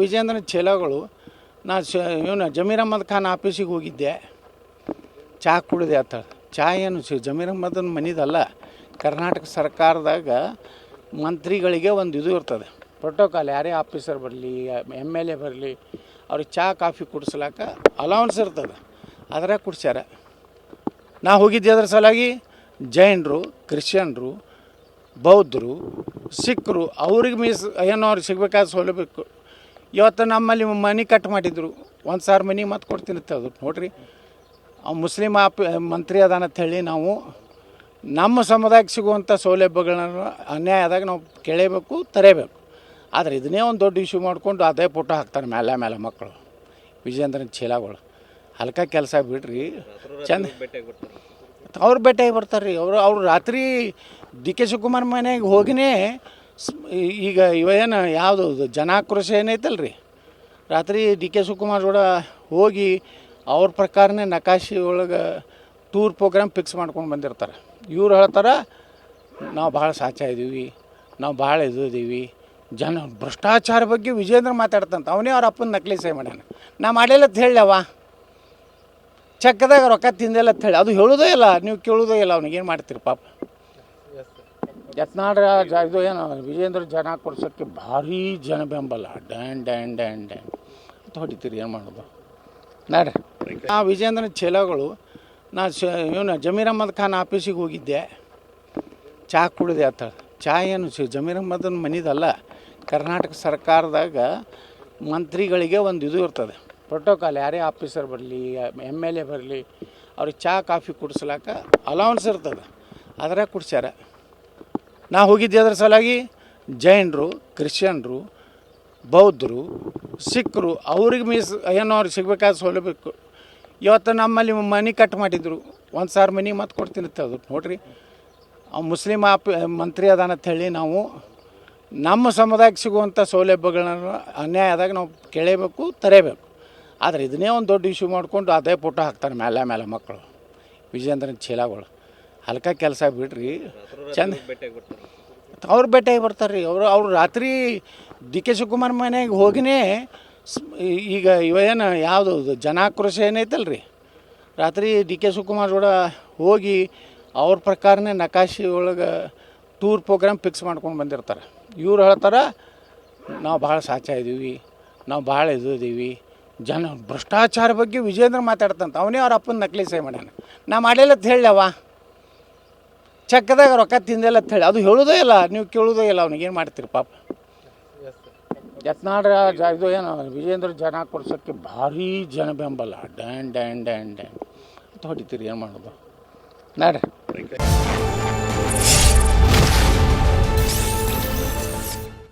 ವಿಜೇಂದ್ರನ ಚೇಲಗಳು, ನಾ ಶ ಇವನು ಜಮೀರ್ ಅಹ್ಮದ್ ಖಾನ್ ಆಫೀಸಿಗೆ ಹೋಗಿದ್ದೆ. ಚಹಾ ಕುಡಿದೆ ಆತ. ಚಹಾ ಏನು ಜಮೀರ್ ಅಹ್ಮದನ ಮನಿದಲ್ಲ, ಕರ್ನಾಟಕ ಸರ್ಕಾರದಾಗ ಮಂತ್ರಿಗಳಿಗೆ ಒಂದು ಇದು ಇರ್ತದೆ. ಪ್ರೋಟೋಕಾಲ್ ಯಾರೇ ಆಫೀಸರ್ ಬರಲಿ ಎಂ ಎಲ್ ಎ ಬರಲಿ, ಅವ್ರಿಗೆ ಚಹಾ ಕಾಫಿ ಕುಡಿಸ್ಲಾಕ ಅಲೌನ್ಸ್ ಇರ್ತದೆ. ಅದರ ಕುಡ್ಸ್ಯಾರ. ನಾ ಹೋಗಿದ್ದೆ ಅದ್ರ ಸಲುವಾಗಿ ಜೈನರು, ಕ್ರಿಶ್ಚಿಯನ್ರು, ಬೌದ್ಧರು ಸಿಖ್ರು ಅವ್ರಿಗೆ ಮೀಸ್, ಏನೋ ಅವ್ರಿಗೆ ಸಿಗಬೇಕಾದ ಸೌಲಭ್ಯ ಇವತ್ತು ನಮ್ಮಲ್ಲಿ ಮನೆ ಕಟ್ ಮಾಡಿದ್ರು. ಒಂದು ಸಾವಿರ ಮನೆ ಮತ್ತೆ ಕೊಡ್ತೀನಿ ಹೇಳಿದ್ರು ನೋಡ್ರಿ. ಆ ಮುಸ್ಲಿಂ ಆಪ್, ಮಂತ್ರಿ ಅದಾನ ಹೇಳಿ ನಾವು ನಮ್ಮ ಸಮುದಾಯಕ್ಕೆ ಸಿಗುವಂಥ ಸೌಲಭ್ಯಗಳನ್ನ ಅನ್ಯಾಯ ಆದಾಗ ನಾವು ಕೇಳಬೇಕು, ತರೇಬೇಕು. ಆದರೆ ಇದನ್ನೇ ಒಂದು ದೊಡ್ಡ ಇಶ್ಯೂ ಮಾಡಿಕೊಂಡು ಅದೇ ಫೋಟೋ ಹಾಕ್ತಾರೆ ಮೇಲೆ ಮೇಲೆ ಮಕ್ಕಳು. ವಿಜೇಂದ್ರನ ಚೀಲಗಳು. ಹಲ್ಕ ಕೆಲಸ ಬಿಡ್ರಿ. ಚಂದ ಅವ್ರು ಭೇಟಿಯಾಗಿ ಬರ್ತಾರೆ ರೀ ಅವರು ಅವರು ರಾತ್ರಿ ಡಿ ಕೆ ಶಿವಕುಮಾರ್ ಮನೆಗೆ ಹೋಗಿನೇ ಈಗ ಇವೇನು ಯಾವುದು ಜನಾಕ್ರೋಶ ಏನೈತಲ್ಲ ರೀ ರಾತ್ರಿ ಡಿ ಕೆ ಶಿವಕುಮಾರ್ ಕೂಡ ಹೋಗಿ ಅವ್ರ ಪ್ರಕಾರನೇ ನಕಾಶಿ ಒಳಗೆ ಟೂರ್ ಪ್ರೋಗ್ರಾಮ್ ಫಿಕ್ಸ್ ಮಾಡ್ಕೊಂಡು ಬಂದಿರ್ತಾರೆ. ಇವ್ರು ಹೇಳ್ತಾರೆ, ನಾವು ಭಾಳ ಸಾಚಾ ಇದ್ದೀವಿ ನಾವು ಭಾಳ ಇದು ಇದೀವಿ. ಜನ ಭ್ರಷ್ಟಾಚಾರ ಬಗ್ಗೆ ವಿಜೇಂದ್ರ ಮಾತಾಡ್ತಂತ, ಅವನೇ ಅವ್ರ ಅಪ್ಪನ ನಕಲಿ ಸೈ ಮಾಡ್ಯಾನ. ನಾ ಮಾಡಿಲ್ಲ ಅಂತ ಹೇಳವ ಚಕ್ಕದಾಗ ರೊಕ್ಕ ತಿಂದಿಲ್ಲ ಅಂತ ಹೇಳಿ ಅದು ಹೇಳೋದೇ ಇಲ್ಲ, ನೀವು ಕೇಳೋದೇ ಇಲ್ಲ ಅವ್ನಿಗೆ, ಏನು ಮಾಡ್ತೀರಿ ಪಾಪ? ಯತ್ನಾಳ ಜ ಇದು ಏನು ವಿಜೇಂದ್ರ ಜನ ಕೊಡ್ಸೋಕ್ಕೆ ಭಾರಿ ಜನ ಬೆಂಬಲ ಡ್ಯಾನ್ ಡ್ಯಾನ್ ಡ್ಯಾನ್ ಡ್ಯಾನ್. ಅಂತ ಹೊಡಿತೀರಿ, ಏನು ಮಾಡೋದು? ನೋಡ್ರಿ. ಆ ವಿಜೇಂದ್ರನ ಚೇಲಗಳು, ನಾ ಶ ಇವನು ಜಮೀರ್ ಅಹ್ಮದ್ ಖಾನ್ ಆಫೀಸಿಗೆ ಹೋಗಿದ್ದೆ. ಚಹಾ ಕುಡಿದೆ ಆತ. ಚಹಾ ಏನು ಜಮೀರ ಅಹ್ಮದನ ಮನಿದಲ್ಲ, ಕರ್ನಾಟಕ ಸರ್ಕಾರದಾಗ ಮಂತ್ರಿಗಳಿಗೆ ಒಂದು ಇದು ಇರ್ತದೆ. ಪ್ರೋಟೋಕಾಲ್ ಯಾರೇ ಆಫೀಸರ್ ಬರಲಿ, ಎಂ ಎಲ್ ಎ ಬರಲಿ, ಅವ್ರಿಗೆ ಚಹಾ ಕಾಫಿ ಕುಡಿಸ್ಲಾಕ ಅಲೌನ್ಸ್ ಇರ್ತದೆ. ಅದರ ಕುಡ್ಸ್ಯಾರ. ನಾ ಹೋಗಿದ್ದೆ ಅದರ ಸಲಾಗಿ ಜೈನರು, ಕ್ರಿಶ್ಚಿಯನ್ರು, ಬೌದ್ಧರು, ಸಿಖ್ರು, ಅವ್ರಿಗೆ ಮೀಸ್ ಏನೋ ಅವ್ರಿಗೆ ಸಿಗಬೇಕಾದ ಸೌಲಭ್ಯ ಇವತ್ತು ನಮ್ಮಲ್ಲಿ ಮನೆ ಕಟ್ ಮಾಡಿದ್ರು. ಒಂದು ಸಾವಿರ ಮನೆ ಮತ್ತೆ ಕೊಡ್ತೀನಿ ಅಂತ ಹೇಳಿದ್ರು ನೋಡ್ರಿ. ಅವ್ ಮುಸ್ಲಿಂ ಆಪ್ ಮಂತ್ರಿ ಅದಾನ ಹೇಳಿ ನಾವು ನಮ್ಮ ಸಮುದಾಯಕ್ಕೆ ಸಿಗುವಂಥ ಸೌಲಭ್ಯಗಳನ್ನ ಅನ್ಯಾಯ ಆದಾಗ ನಾವು ಕೇಳಬೇಕು, ತರೇಬೇಕು. ಆದರೆ ಇದನ್ನೇ ಒಂದು ದೊಡ್ಡ ಇಶ್ಯೂ ಮಾಡಿಕೊಂಡು ಅದೇ ಫೋಟೋ ಹಾಕ್ತಾರೆ ಮೇಲೆ ಮೇಲೆ ಮಕ್ಕಳು ವಿಜೇಂದ್ರನ ಚೀಲಗಳು. ಹಲ್ಕ ಕೆಲಸ ಬಿಡ್ರಿ. ಚಂದ ಅವ್ರು ಭೇಟಿಯಾಗಿ ಬರ್ತಾರೆ. ರೀ ಅವರು ಅವ್ರು ರಾತ್ರಿ ಡಿ ಕೆ ಶಿವಕುಮಾರ್ ಮನೆಗೆ ಹೋಗಿನೇ ಸ್- ಈಗ ಇವೇನು ಯಾವುದು ಜನಾಕ್ರೋಶ ಏನೈತಲ್ಲ ರೀ ರಾತ್ರಿ ಡಿ ಕೆ ಶಿವಕುಮಾರ್ ಕೂಡ ಹೋಗಿ ಅವ್ರ ಪ್ರಕಾರನೇ ನಕಾಶಿ ಒಳಗೆ ಟೂರ್ ಪ್ರೋಗ್ರಾಮ್ ಫಿಕ್ಸ್ ಮಾಡ್ಕೊಂಡು ಬಂದಿರ್ತಾರೆ. ಇವ್ರು ಹೇಳ್ತಾರೆ ನಾವು ಭಾಳ ಸಾಚ ಇದ್ದೀವಿ ನಾವು ಭಾಳ ಇದು ಇದೀವಿ. ಜನ ಭ್ರಷ್ಟಾಚಾರ ಬಗ್ಗೆ ವಿಜೇಂದ್ರ ಮಾತಾಡ್ತಂತ. ಅವನೇ ಅವ್ರ ಅಪ್ಪನ ನಕಲಿ ಸಹಿ ಮಾಡ್ಯಾನ. ನಾ ಮಾಡಿಲ್ಲ ಅಂತ ಹೇಳವ ಚೆಕ್ದಾಗ ರೊಕ್ಕ ತಿಂದಿಲ್ಲ ಅಂತ ಹೇಳಿ ಅದು ಹೇಳೋದೇ ಇಲ್ಲ. ನೀವು ಕೇಳೋದೇ ಇಲ್ಲ ಅವ್ನಿಗೆ. ಏನು ಮಾಡ್ತೀರಿ ಪಾಪ? ಯತ್ನಾಳ ಜ ಇದು ಏನು? ವಿಜೇಂದ್ರ ಜನ ಕೊಡ್ಸೋಕ್ಕೆ ಭಾರಿ ಜನ ಬೆಂಬಲ ಡ್ಯಾನ್ ಡ್ಯಾನ್ ಡ್ಯಾನ್ ಡ್ಯಾನ್ ಅಂತ ಹೊಡಿತೀರಿ. ಏನು ಮಾಡೋದು? ನೋಡ್ರಿ.